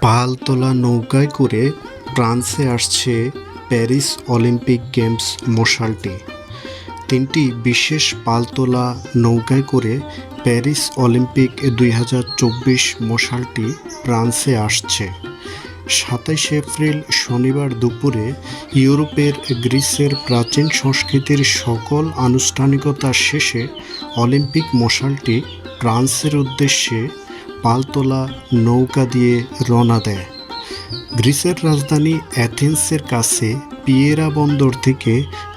পালতোলা নৌকায় করে ফ্রান্সে আসছে প্যারিস অলিম্পিক গেমস মশালটি। তিনটি বিশেষ পালতোলা নৌকায় করে প্যারিস অলিম্পিক দুই হাজার চব্বিশ মশালটি ফ্রান্সে আসছে। সাতাইশ এপ্রিল শনিবার দুপুরে ইউরোপের গ্রিসের প্রাচীন সংস্কৃতির সকল আনুষ্ঠানিকতা শেষে অলিম্পিক মশালটি ফ্রান্সের উদ্দেশ্যে পালতোলা নৌকা দিয়ে রওনা দেয়। গ্রিসের রাজধানী অ্যাথেন্সের কাছে পিয়েরা বন্দর থেকে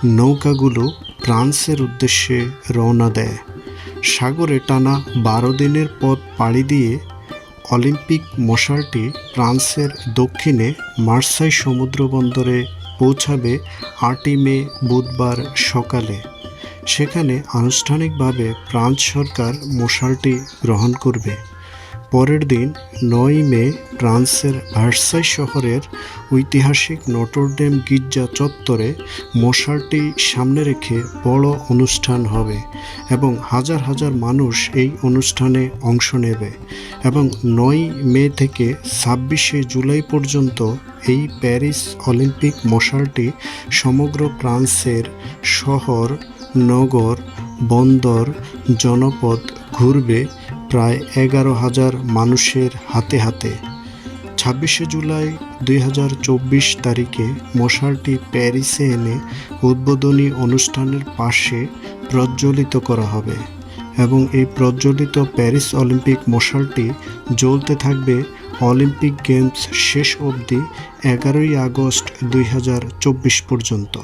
নৌকাগুলো ফ্রান্সের উদ্দেশ্যে রওনা দেয়। সাগরে টানা বারো দিনের পথ পাড়ি দিয়ে অলিম্পিক মশালটি ফ্রান্সের দক্ষিণে মার্সাই সমুদ্র বন্দরে পৌঁছাবে আটই মে বুধবার সকালে। সেখানে আনুষ্ঠানিকভাবে ফ্রান্স সরকার মশালটি গ্রহণ করবে। পরের দিন নয় মে ফ্রান্সের ভার্সাই শহরের ঐতিহাসিক নটরডেম গির্জা চত্বরে মশালটি সামনে রেখে বড় অনুষ্ঠান হবে এবং হাজার হাজার মানুষ এই অনুষ্ঠানে অংশ নেবে এবং নয় মে থেকে ছাব্বিশে জুলাই পর্যন্ত এই প্যারিস অলিম্পিক মশালটি সমগ্র ফ্রান্সের শহর, নগর, বন্দর, জনপদ ঘুরবে প্রায় এগারো হাজার মানুষের হাতে হাতে। ছাব্বিশে জুলাই দুই হাজার চব্বিশ তারিখে মশালটি প্যারিসে এনে উদ্বোধনী অনুষ্ঠানের পাশে প্রজ্বলিত করা হবে এবং এই প্রজ্বলিত প্যারিস অলিম্পিক মশালটি জ্বলতে থাকবে অলিম্পিক গেমস শেষ অবধি এগারোই আগস্ট দুই হাজার চব্বিশ পর্যন্ত।